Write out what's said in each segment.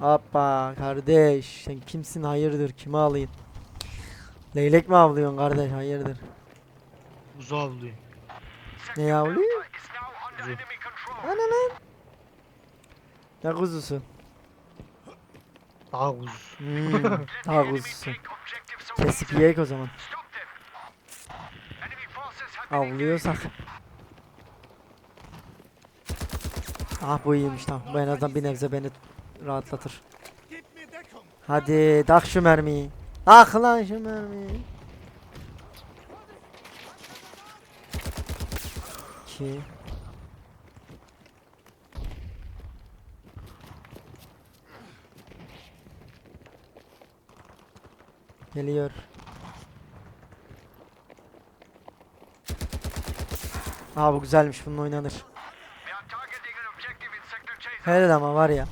Hoppa kardeş sen kimsin hayırdır kimi alayım? Leylek mi avlıyorsun kardeş hayırdır? Buzu avlıyor. Ne avlıyor? Kuzu. Ana lan. Ne kuzusu? Daha kuzusu. Hmm, daha kuzusu. Kesip yiyek o zaman. Avlıyorsak. Ah bu iyiymiş tamam. Bu en azından bir nebze beni rahatlatır. Hadi tak şu mermiyi. Tak lan şu mermiyi. İki. Geliyor. Aa bu güzelmiş bunun oynanır. Helal ama var ya.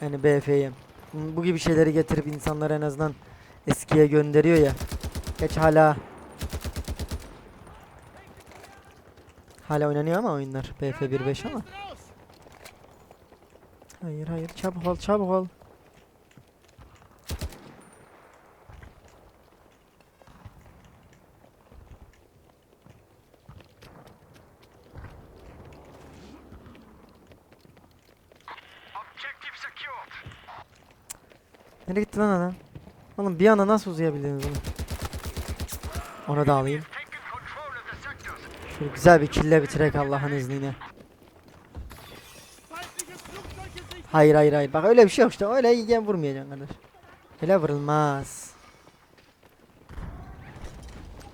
Yani BF'ye. Bu gibi şeyleri getirip insanlar en azından eskiye gönderiyor ya. Geç hala Hala oynanıyor ama oyunlar. BF 1.5 ama. Hayır hayır çabuk ol çabuk ol. Nereye gitti lan adam? Oğlum bir anda nasıl uzayabildiniz onu? Onu da alayım. Şöyle güzel bir kille bitirek Allah'ın izniyle. Hayır hayır hayır. Bak öyle bir şey yok işte. Öyle yiyen vurmayacaksın kardeş. Öyle vurulmaz.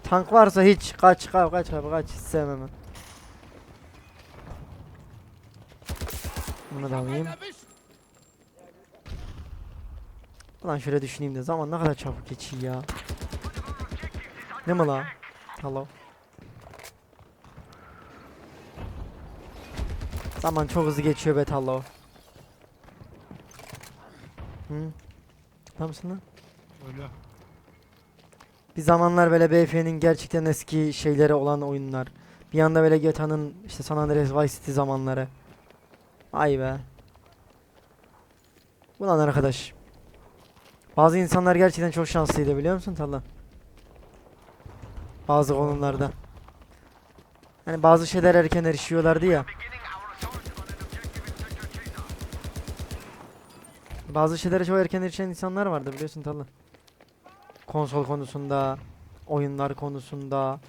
Tank varsa hiç kaç kaç kaç kaç kaç hiç sevmem. Bunu da alayım. Ulan şöyle düşüneyim de zaman ne kadar çabuk geçiyor ya. Ne mi la? Hello. Zaman çok hızlı geçiyor be Tallo. Hı? Tamam mısın lan? Öyle. Bir zamanlar böyle BF'nin gerçekten eski şeyleri olan oyunlar. Bir anda böyle GTA'nın işte San Andreas Vice City zamanları. Ay be. Ulan arkadaş. Bazı insanlar gerçekten çok şanslıydı biliyor musun Talha? Bazı konularda. Hani bazı şeyler erken erişiyorlardı ya. Bazı şeylere çok erken erişen insanlar vardı biliyorsun Talha. Konsol konusunda, oyunlar konusunda.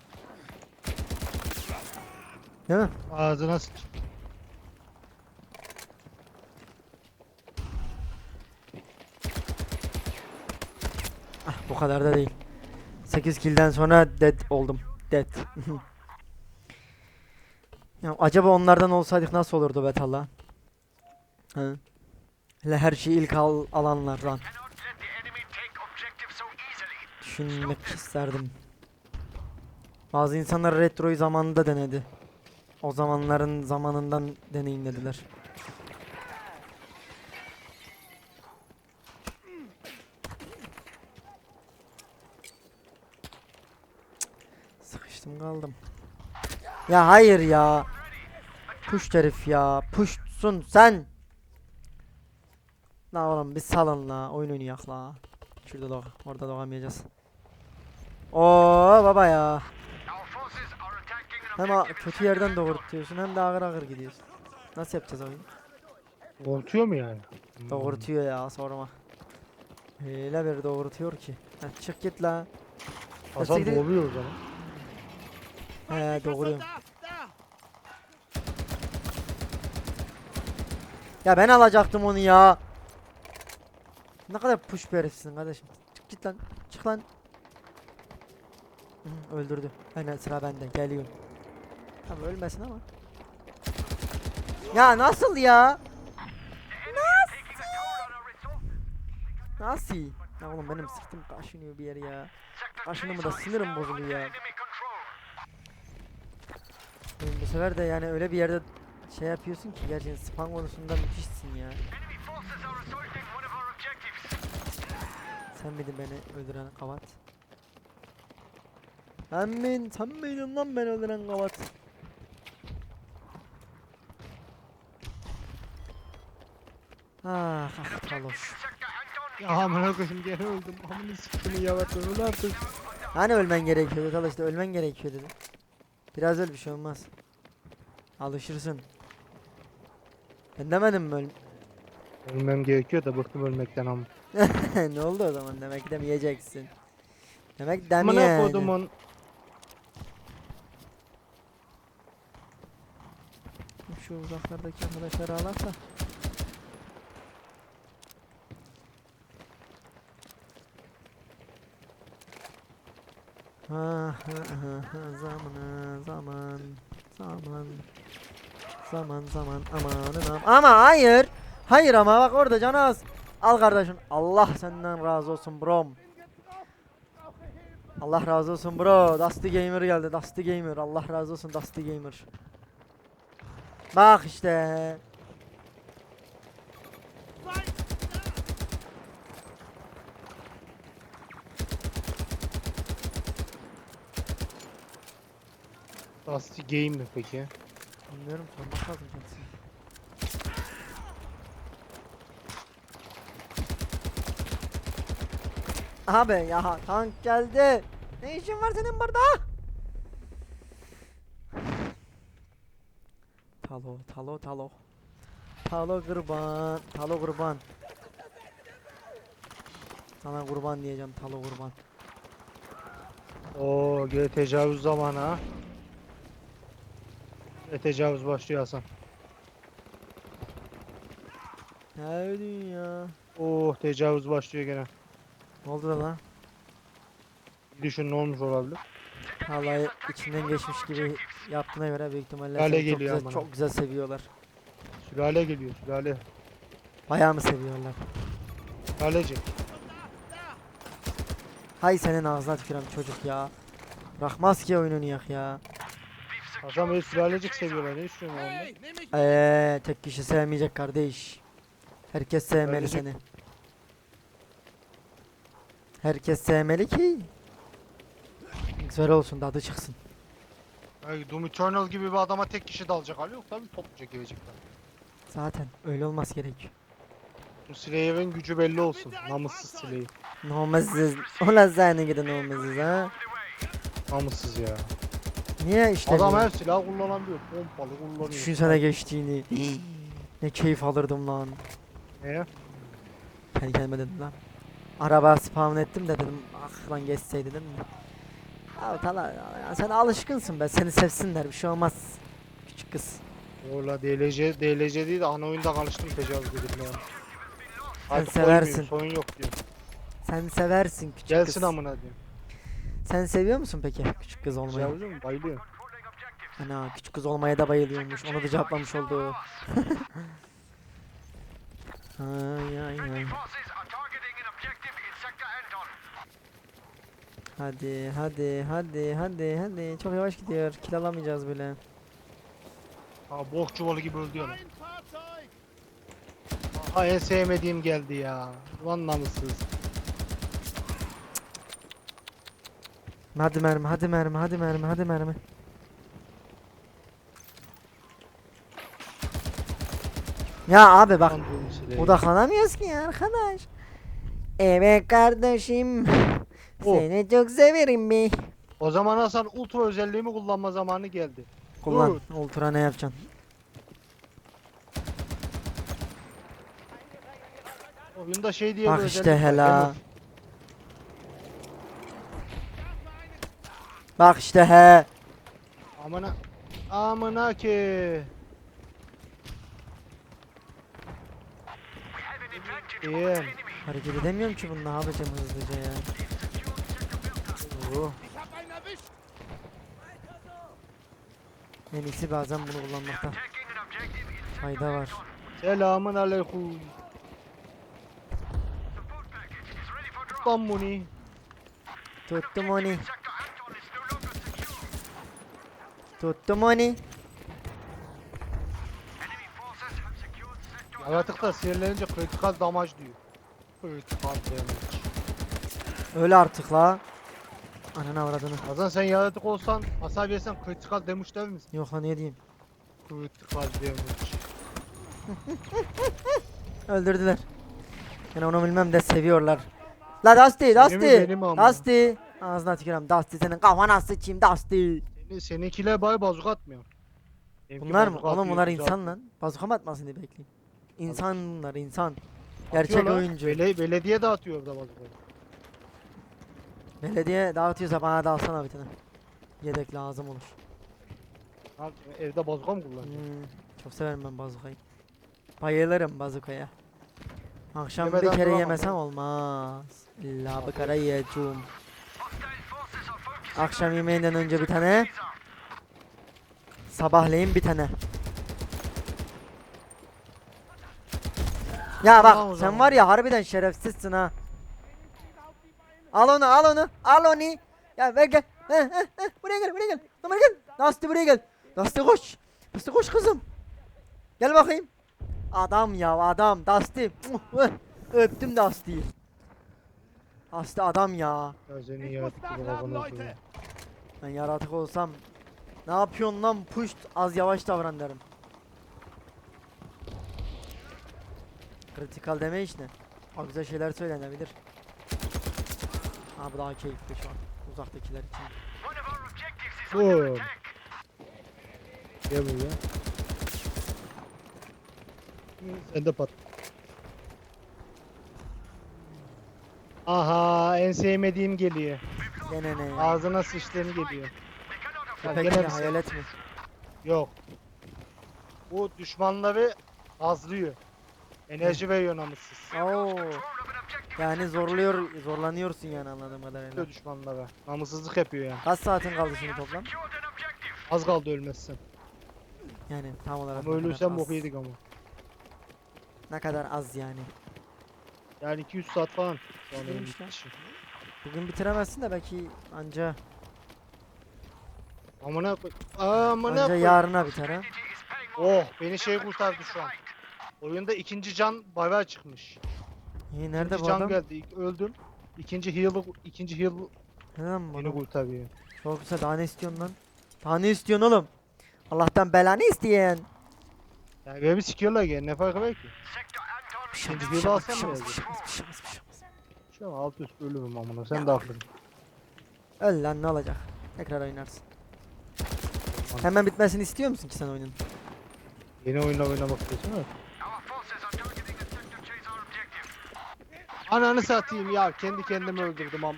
Değil mi? Ağzına sıç. Kadar da değil. 8 kill'den sonra dead oldum. Dead. ya acaba onlardan olsaydık nasıl olurdu be Talha? Hı? Hele her şeyi ilk al alanlardan düşünmek isterdim. Bazı insanlar retroyu zamanında denedi. O zamanların zamanından deneyimlediler. Sıkıştım Ya hayır ya. Push herif ya. Pushsun sen. La oğlum bir salın la. Oyun oynayak la. Şurada da orada doğamayacağız. Oo baba ya. Hem kötü yerden doğurtuyorsun hem de ağır ağır gidiyorsun. Nasıl yapacağız oyunu? Korkuyor mu yani? Doğurtuyor ya sorma. Öyle bir doğurtuyor ki. Heh, çık git la. Hasan doğuruyor o zaman. He doğuruyorum. Soldat. Da. Ya ben alacaktım onu ya. Ne kadar push bir kardeşim. Çık git lan. Çık lan. Hı, öldürdü. Aynen sıra bende. Geliyor. Tamam ölmesin ama. Ya nasıl ya? resources. Nasıl? Ya oğlum benim sırtım kaşınıyor bir yer ya. Kaşınımı da sinirim bozuluyor ya. Benim bu sefer de yani öyle bir yerde şey yapıyorsun ki gerçekten spam konusunda müthişsin ya. Sen miydin beni öldüren kavat? Emin sen miydin lan beni öldüren kavat? Ah, ah kaloş. Ya amına koyayım gene öldüm. Amına sikimi yalatın ulan artık. Hani ölmen gerekiyordu kaloş ölmen gerekiyor dedim. Biraz öl bir şey olmaz. Alışırsın. Ben demedim mi öl... Ölmem gerekiyor da bıktım ölmekten ama. ne oldu o zaman demek demeyeceksin. Demek Amına demeyeceksin. kodumun. Şu uzaklardaki arkadaşları alak da. Ha ha ha ha zaman zaman zaman zaman zaman amanın am ama hayır. Hayır ama bak orada can az. Al kardeşim. Allah senden razı olsun brom. Allah razı olsun bro. Dusty Gamer geldi. Dusty Gamer. Allah razı olsun Dusty Gamer. Bak işte! Dusty Game mi peki? Bilmiyorum sormak lazım kendisine. Abi ya tank geldi. Ne işin var senin burada? Talo, talo, talo. Talo kurban, talo kurban. Sana kurban diyeceğim, talo kurban. Oo gel tecavüz zamanı ha. E tecavüz başlıyor Hasan. Ne dünya? Oh tecavüz başlıyor gene. Ne oldu da lan? Düşün ne olmuş olabilir? Vallahi içinden geçmiş gibi yaptığına göre büyük ihtimalle Lale seni çok geliyor güzel, çok güzel seviyorlar. Sülale geliyor sülale. Bayağı mı seviyorlar? Sülaleci. Hay senin ağzına tükürem çocuk ya. Bırakmaz ki oyununu yak ya. Hasan böyle sülalecik seviyorlar. Ne düşünüyorsun mich Eee tek kişi sevmeyecek kardeş. Herkes sevmeli Kardeşim. seni. Herkes sevmeli ki. Güzel olsun tadı çıksın. Ay, Doom Eternal gibi bir adama tek kişi dalacak hali yok tabii topluca gelecekler. Zaten öyle olmaz gerek. Bu Slayer'in gücü belli olsun. Namussuz Slayer. Namussuz. Ulan seni gidin namussuz ha. Namussuz ya. Niye işte Adam her silah kullanabiliyor. Pompalı kullanıyor. Düşünsene geçtiğini. ne keyif alırdım lan. Neye? Kendi kendime dedim lan. Araba spawn ettim de dedim ah lan geçseydi dedim de. Tala sen alışkınsın be seni sevsinler bir şey olmaz. Küçük kız. Ola DLC, DLC değil de ana oyunda alıştım tecavüz edilmeye. Artık seversin. koymuyor, Sorun yok diyor. Sen seversin küçük Gelsin kız. amına diyor. Sen seviyor musun peki küçük kız olmayı? Tecavüz mü? Bayılıyor. Ana küçük kız olmaya da bayılıyormuş. Onu da cevaplamış oldu. ay ay ay. Hadi hadi hadi hadi hadi. Çok yavaş gidiyor. Kill alamayacağız bile. Ha bok çuvalı gibi öldü ya. Ha en sevmediğim geldi ya. Ulan namussuz. Hadi mermi hadi mermi hadi mermi hadi mermi. Ya abi bak odaklanamıyoruz ki ya arkadaş. Evet kardeşim. Oh. Seni çok severim be. O zaman Hasan ultra özelliğimi kullanma zamanı geldi. Kullan. Ultra ne yapacaksın? Oyunda şey diye Bak işte hela. Bak işte he. Amına. Amına ki. Enemy. Hareket edemiyorum ki bunu ne yapacağım hızlıca ya. Erwischt! En iyisi bazen bunu kullanmakta fayda var. Selamun aleyküm. Tam bunu. Tuttum onu. Tuttum onu. Sector Yaratıkta sinirlenince critical damage diyor. Critical damage. Öyle artık la. Ananı avradını. Hasan sen yaratık olsan hasar versen critical damage der misin? Yok lan ne diyeyim. Critical damage. Öldürdüler. Yani onu bilmem de seviyorlar. La Dusty, Dusty. benim ama. Dusty. Ağzına tükürüm Dusty senin kafana sıçayım Dusty. Seni, seninkiler bay bazuk atmıyor. Benimki Bunlar mı? bazuka Oğlum atıyor, bunlar güzel insan lan. Bazuka mı atmasın diye bekleyeyim. İnsan bunlar insan. atıyor Gerçek lan. oyuncu. Bele, belediye dağıtıyor orada bazukayı. Belediye dağıtıyorsa bana da alsana bir tane. Yedek lazım olur. Abi, evde bazuka mı kullanıyor? Hmm, çok severim ben bazukayı. Bayılırım bazukaya. Akşam bir Yemeden kere duramam yemesem olmaz. İlla bir kere yiyeceğim. Akşam yemeğinden önce bir tane. Sabahleyin bir tane. Ya bak sen zaman. var ya harbiden şerefsizsin ha. Al onu al onu al onu. Ya ver gel. Heh, heh, heh. Buraya gel buraya gel. Ömer gel. Dusty buraya gel. Dusty koş. Dusty koş kızım. Gel bakayım. Adam ya adam Dusty. Eh. Öptüm Dusty'yi. Dusty adam ya. Ya senin yaratık gibi koyuyor. Ben yaratık olsam ne yapıyorsun lan puşt az yavaş davran derim. Kritikal deme işte. O güzel şeyler söylenebilir. Ha bu daha keyifli şu an. Uzaktakiler için. Attack. Gel buraya. Sen de pat. Aha en sevmediğim geliyor. Gene ne ya? Ağzına sıçtığım geliyor. Köpek mi bir hayalet mi? Yok. Bu düşmanları azlıyor. Enerji veriyor namussuz. Oo. Yani zorluyor, zorlanıyorsun yani anladığım kadarıyla. Düşmanlara. Namussuzluk yapıyor yani. Kaç saatin kaldı şimdi toplam? Az kaldı ölmezsen. Yani tam olarak Ama ne kadar ölürsen az? yedik ama. Ne kadar az yani. Yani 200 saat falan. Şu an lan. Bugün bitiremezsin de belki anca Amına koy. Amına anca koy. yarına biter ha. Oh beni şey kurtardı şu an. Oyunda ikinci can bayvar çıkmış. İyi nerede İkinci bu can adam? geldi. ilk öldüm. İkinci heal ikinci heal bu beni kurtarıyor. Çok güzel daha ne istiyorsun lan? Daha ne istiyorsun oğlum? Allah'tan belanı isteyen. Yani beni sikiyorlar gene ne farkı var ki? Sector Bir şey olmaz, Şimdi bir şey olmaz, bir şey olmaz, bir şey olmaz, bir şey olmaz, bir şey olmaz. Şu an alt üst ölürüm amına sen de haklısın. Öl lan ne olacak? Tekrar oynarsın. Hemen bitmesini istiyor musun ki sen oyunun? Yeni oyunla oynamak istiyorsun ha? Ananı satayım ya kendi kendimi öldürdüm am.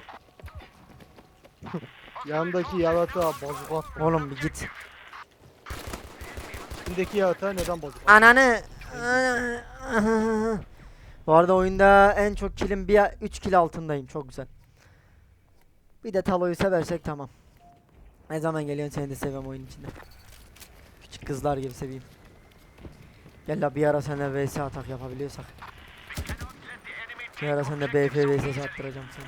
Yanındaki yaratığa bazuka attım. Oğlum bir git. Yanındaki yaratığa neden bazuka attım? Ananı. Bu arada oyunda en çok kilim bir 3 kill altındayım. Çok güzel. Bir de Talo'yu seversek tamam. Ne zaman geliyorsun seni de sevmem oyun içinde. Küçük kızlar gibi seveyim. Gel la bir ara seninle vs atak yapabiliyorsak. Bir ara seninle BF vs attıracağım them.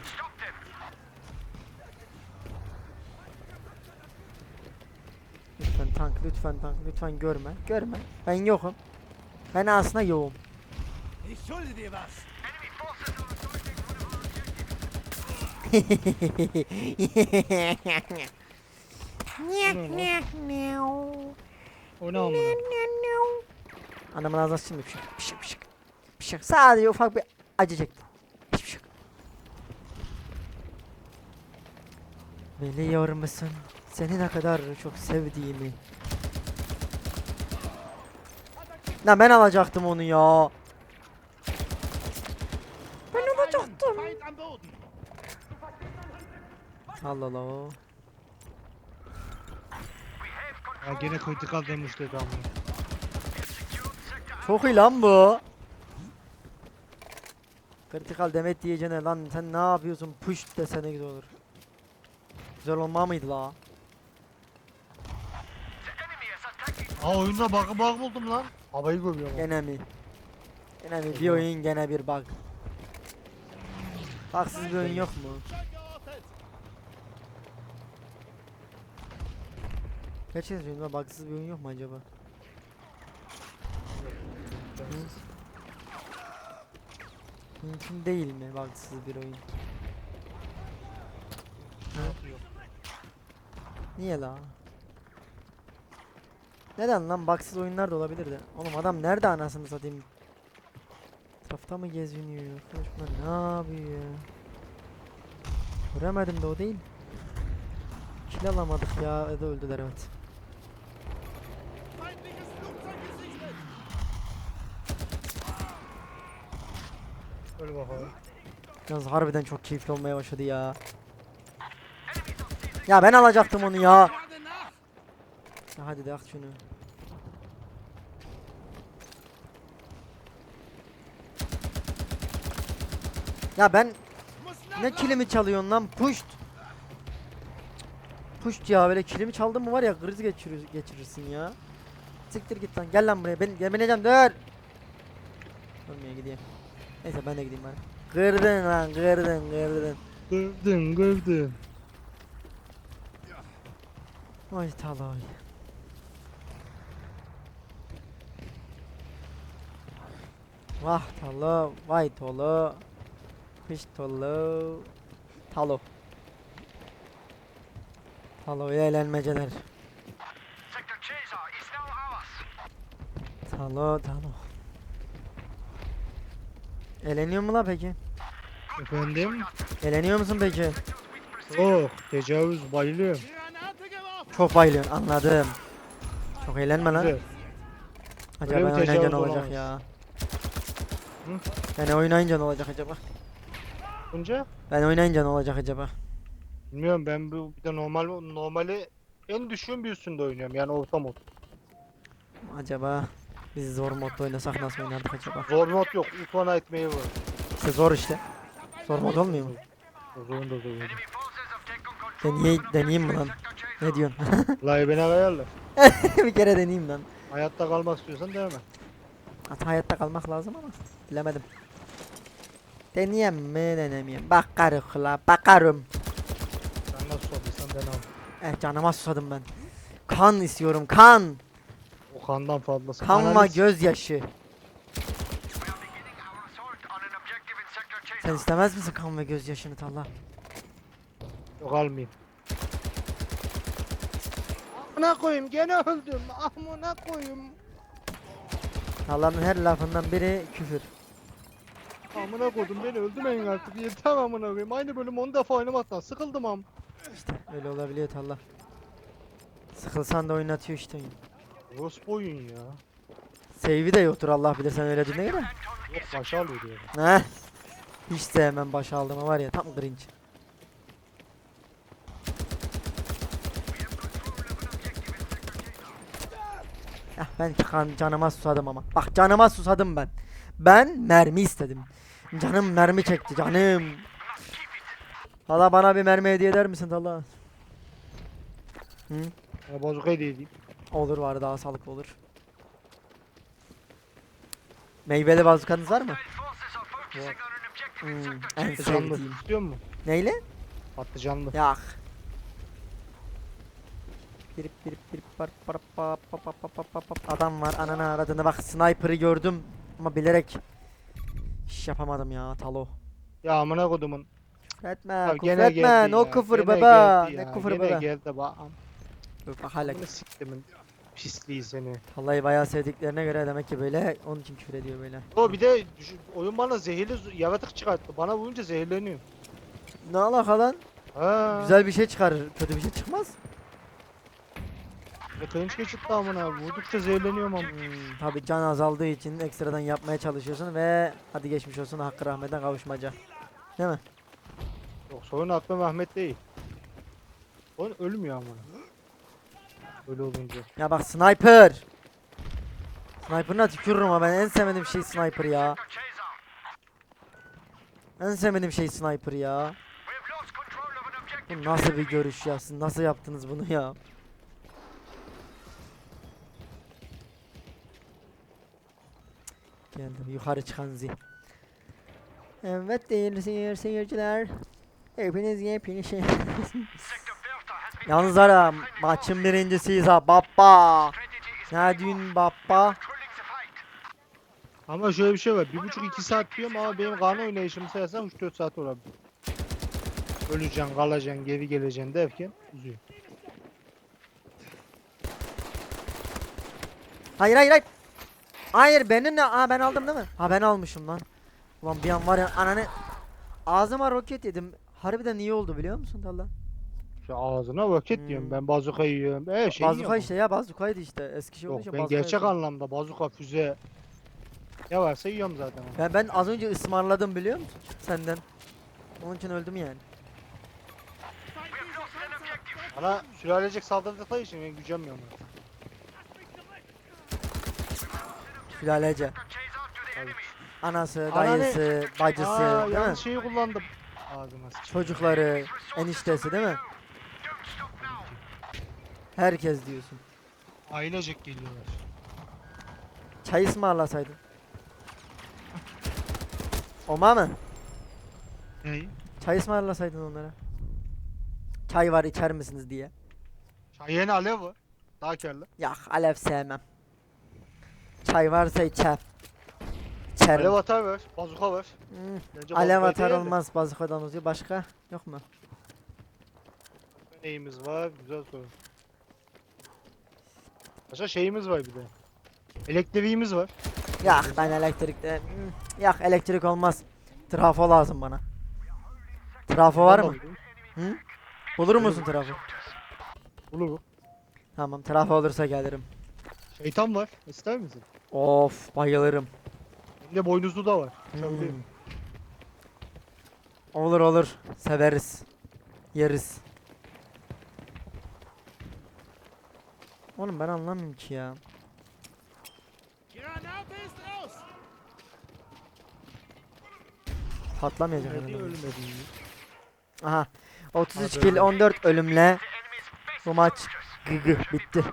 Lütfen tank, lütfen tank, lütfen görme, görme. Ben yokum. Ben aslında yoğum. Ich schulde dir was. Enemy ağzına şimdi bir şey. Bir şey. Sadece ufak bir acı yok. Biliyor musun? Seni ne kadar çok sevdiğimi. Lan ben alacaktım onu ya. Ben alacaktım. Feind am Boden. Allah Allah. Ya gene kritikal demiş dedi amına. Çok iyi lan bu. Kritikal demet diyeceğine lan sen ne yapıyorsun push desene güzel olur. Güzel olma mıydı la? Aa oyunda bug'ı bug buldum lan. Havayı görüyorum. Gene mi? Gene mi? Bir oyun gene bir bug. Haksız bir oyun yok mu? Gerçekten söylüyorum bugsız bir oyun yok mu acaba? Mümkün değil mi bugsız bir oyun? Niye la? Neden lan bugsız oyunlar da olabilir de. Oğlum adam nerede anasını satayım? tarafta mı geziniyor? Konuşma ne yapıyor ya? Göremedim de o değil. Kill alamadık. Ya da öldüler evet. Öyle bakalım. Yalnız harbiden çok keyifli olmaya başladı ya. Ya ben alacaktım onu ya. Ya hadi de şunu. Ya ben ne kilimi çalıyorsun lan puşt. Puşt ya böyle kilimi çaldın mı var ya kriz geçirir, geçirirsin ya. Siktir git lan gel lan buraya ben gemeleyeceğim dur. Ölmeye gideyim. Neyse ben de gideyim bari. Kırdın lan kırdın kırdın. Gördün gördün. Vay talay. Vah talo, vay tolo. Kış tolo. Talo. Talo ile eğlenmeceler. Talo talo. Eğleniyor mu la peki? Efendim? Eğleniyor musun peki? Oh tecavüz bayılıyorum. Çok bayılıyorsun anladım. Çok eğlenme lan. Güzel. Acaba Öyle ben oynayınca tecavüz ne olacak olamaz. ya? Hı? Ben oynayınca ne olacak acaba? Bunca? Ben oynayınca ne olacak acaba? Bilmiyorum ben bu bir de normal normali en düşüğün bir üstünde oynuyorum yani orta mod. Acaba biz zor modda oynasak nasıl oynardık acaba? Zor mod yok. Ultra Nightmare var. İşte zor işte. Zor mod olmuyor mu? Have taken control Deneye, deneyeyim mi lan? Ne diyorsun? Lay beni ayarla. bir kere deneyeyim lan. Hayatta kalmak istiyorsan devam et. Hatta hayatta kalmak lazım ama bilemedim. Deneyeyim mi denemeyeyim. Bakarım la bakarım. Sen nasıl sorduğsan ben al. Eh canıma susadım ben. Kan istiyorum kan. Kandan fazlası. Kan Analiz- gözyaşı. Sen istemez misin kan ve gözyaşını Talha? Yok almayayım. Amına koyayım gene öldüm. Amına koyayım. Talha'nın her lafından biri küfür. Amına koydum beni öldürmeyin artık yeter amına koyayım. Aynı bölüm 10 defa oynamaktan sıkıldım am. İşte öyle olabiliyor Talha. Sıkılsan da oynatıyor işte oyun. Rosp oyun ya. Save'i de yoktur Allah bilir sen öyle dinle göre. Yok başa alıyor diyor. Heh. Hiç sevmem baş aldığımı var ya tam cringe. Ah ben kan canıma susadım ama. Bak canıma susadım ben. Ben mermi istedim. Canım mermi çekti canım. Hala bana bir mermi hediye eder misin Talha? Hı? Ya bozuk hediye edeyim. Olur var daha sağlıklı olur. Meyveli bazukanız var mı? İn Hmm, en. Patlıcanlı. sevdiğim. İstiyor musun? Neyle? Patlıcanlı. Yak. Birip birip birip par par pa pa pa pa pa pa pa. Adam var ananı aradığında bak sniper'ı gördüm ama bilerek iş yapamadım ya Talo. Ya amına kodumun. Etme Ya küfür gene etme geldi no ya, küfür gene baba geldi ne ya, küfür gene baba. geldi bak. bak hala siktimin pisliği seni. vallahi bayağı sevdiklerine göre demek ki böyle onun için küfür ediyor böyle. O bir de düşün- oyun bana zehirli yaratık çıkarttı. Bana vurunca zehirleniyorum. Ne alaka lan? Ha. Güzel bir şey çıkarır kötü bir şey çıkmaz. E, kıyınç geçitti amına. Vurdukça zehirleniyorum ama. Hmm, tabi can azaldığı için ekstradan yapmaya çalışıyorsun ve hadi geçmiş olsun hakkı rahmete kavuşmaca. Değil mi? Yok sorun aklı Mehmet değil. Oyun ölmüyor amına. Öyle olunca. Ya bak sniper. Sniper'ına tükürürüm ama ben en sevmediğim şey sniper ya. En sevmediğim şey sniper ya. Bu nasıl bir görüş ya? Siz nasıl yaptınız bunu ya? Geldim yukarı çıkan zil. Evet değerli seyir, seyirciler. Hepiniz yepyeni şey. Yalnız var ha maçın birincisiyiz ha baba. Ne diyorsun baba? Ama şöyle bir şey var. Bir buçuk iki saat diyorum ama benim kan oynayışımı sayarsan 3-4 saat olabilir. Öleceksin, kalacaksın, geri geleceksin derken uzuyor. Hayır hayır hayır. Hayır benim ne? Aa ben aldım değil mi? Ha ben almışım lan. Ulan bir an var ya ananı ağzıma roket yedim. Harbiden iyi oldu biliyor musun Talha? Şu ağzına vakit Hmm. diyorum ben bazuka yiyorum. Her şey bazuka yiyorum. işte ya bazukaydı işte eski şey olduğu Yok için ben bazuka gerçek anlamda bazuka füze ne varsa yiyorum zaten. Ben, ben az önce ısmarladım biliyor musun? Senden. Onun için öldüm yani. Bana sülalecek saldırdıkları için ben gücenmiyorum. artık. Sülalece. Anası, Anane- dayısı, bacısı Aa, değil mi? yanlış şeyi kullandım. Ağzıma. Çocukları, eniştesi değil mi? Herkes diyorsun. Ailecek geliyorlar. Çay ısmarlasaydın. Oma mı? Neyi? Çay ısmarlasaydın onlara. Çay var içer misiniz diye. Çayene alev var. Daha karlı. Ya alev sevmem. Çay varsa içer. İçerim. Alev atar var. Bazuka var. Hmm, Bence Alev atar değil de. olmaz bazukadan uzuyor. Başka yok mu? Neyimiz var? Güzel soru. Başka şeyimiz var bir de. Elektriğimiz var. Yak ben elektrikte. Hmm, Yak elektrik olmaz. Trafo lazım bana. Trafo var mı? Olur Bulur musun trafo? Olur. Tamam trafo olursa gelirim. Şeytan var. İster misin? Of bayılırım. Hem de boynuzlu da var. Hmm. Olur olur. Severiz. Yeriz. Oğlum ben anlamıyorum ki ya. Patlamayacak herhalde. Aha. 33 Hadi kill öyle. 14 ölümle bu maç gıgı bitti.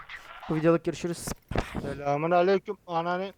Bu videoluk görüşürüz. Selamun aleyküm anane.